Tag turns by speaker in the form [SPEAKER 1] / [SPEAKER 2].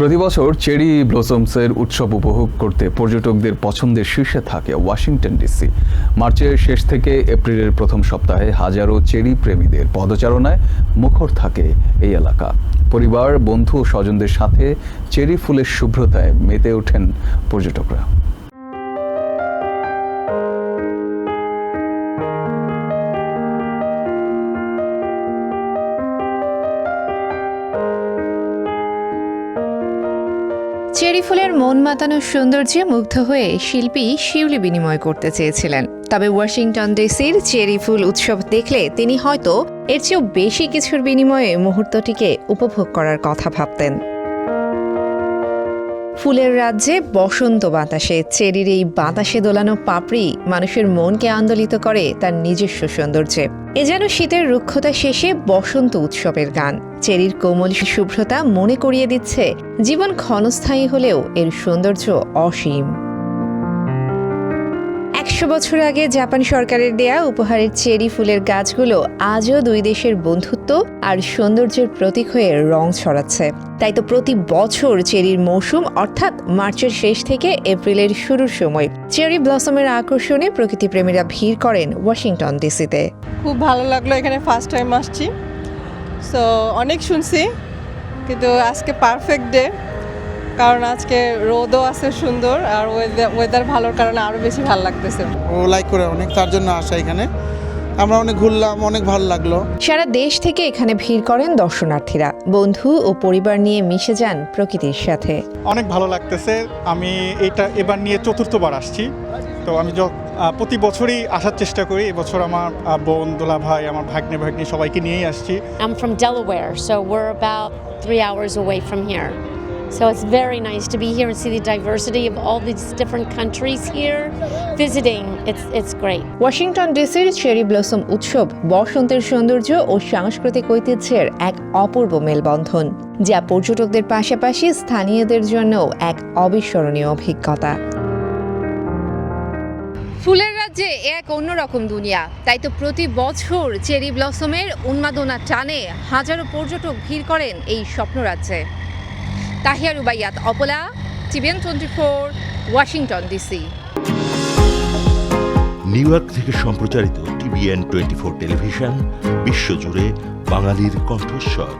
[SPEAKER 1] প্রতি বছর চেরি ব্লসমসের উৎসব উপভোগ করতে পর্যটকদের পছন্দের শীর্ষে থাকে ওয়াশিংটন ডিসি। মার্চের শেষ থেকে এপ্রিলের প্রথম সপ্তাহে হাজারো চেরি প্রেমীদের পদচারণায় মুখর থাকে এই এলাকা। পরিবার, বন্ধু ও স্বজনদের সাথে চেরি ফুলের শুভ্রতায় মেতে ওঠেন পর্যটকরা।
[SPEAKER 2] চেরি ফুলের মন মাতানো সৌন্দর্যে মুগ্ধ হয়ে শিল্পী শিউলি বিনিময় করতে চেয়েছিলেন। তবে ওয়াশিংটন ডিসির চেরি ফুল উৎসব দেখলে তিনি হয়তো এর চেয়েও বেশি কিছুর বিনিময়ে মুহূর্তটিকে উপভোগ করার কথা ভাবতেন। ফুলের রাজ্যে বসন্ত বাতাসে, চেরির এই বাতাসে দোলানো পাপড়ি মানুষের মনকে আন্দোলিত করে তার নিজস্ব সৌন্দর্যে। এ যেন শীতের রুক্ষতা শেষে বসন্ত উৎসবের গান। চেরির কোমল শুভ্রতা মনে করিয়ে দিচ্ছে, জীবন ক্ষণস্থায়ী হলেও এর সৌন্দর্য অসীম। একশো বছর আগে জাপান সরকারের দেয়া উপহারের চেরি ফুলের গাছগুলো আজও দুই দেশের বন্ধুত্ব আর সৌন্দর্যের প্রতীক হয়ে রং ছড়াচ্ছে। তাই তো প্রতি বছর চেরির মৌসুম, অর্থাৎ মার্চের শেষ থেকে এপ্রিলের শুরুর সময়, চেরি ব্লসমের আকর্ষণে প্রকৃতিপ্রেমীরা ভিড় করেন ওয়াশিংটন ডিসিতে।
[SPEAKER 3] খুব ভালো লাগল এখানে ফার্স্ট টাইম আসছি। সো অনেক শুনছি, কিন্তু আজকে পারফেক্ট ডে কারণ আজকে রোদও আছে সুন্দর আর ওয়েদার ভালোর কারণে আরও বেশি ভালো লাগতেছে।
[SPEAKER 4] ও লাইক করে অনেক তার জন্য আসা এখানে। আমরা অনেক ঘুরলাম অনেক ভালো লাগল।
[SPEAKER 2] সারা দেশ থেকে এখানে ভিড় করেন দর্শনার্থীরা। বন্ধু ও পরিবার নিয়ে মিশে যান প্রকৃতির সাথে।
[SPEAKER 5] অনেক ভালো লাগতেছে। আমি এটা এবার নিয়ে চতুর্থবার আসছি। তো আমি য- প্রতি বছরই আসার চেষ্টা করি। এবছর আমার বোন দোলা ভাই আমার ভাগ্নে ভাগ্নি সবাইকে নিয়েই আসছি।
[SPEAKER 6] I'm from Delaware, so we're about three hours away from here. So it's very nice to be here and see the diversity of all these different countries here visiting. It's, it's great.
[SPEAKER 2] Washington ডিসির cherry blossom উৎসব বসন্তের সৌন্দর্য ও সাংস্কৃতিক ঐতিহ্যের এক অপূর্ব মেলবন্ধন যা পর্যটকদের পাশাপাশি স্থানীয়দের জন্যও এক অবিস্মরণীয় অভিজ্ঞতা ফুলের রাজ্যে এক অন্যরকম দুনিয়া তাই তো প্রতি বছর চেরি ব্লসমের উন্মাদনা টানে হাজারো পর্যটক ভিড় করেন এই স্বপ্নরাজ্যে তাহিয়া রুবাইয়াত, অপলা, TVN twenty four, Washington DC.
[SPEAKER 7] New York থেকে সম্প্রচারিত টিভিএন টোয়েন্টি ফোর টেলিভিশন, বিশ্বজুড়ে বাঙালির কণ্ঠস্বর।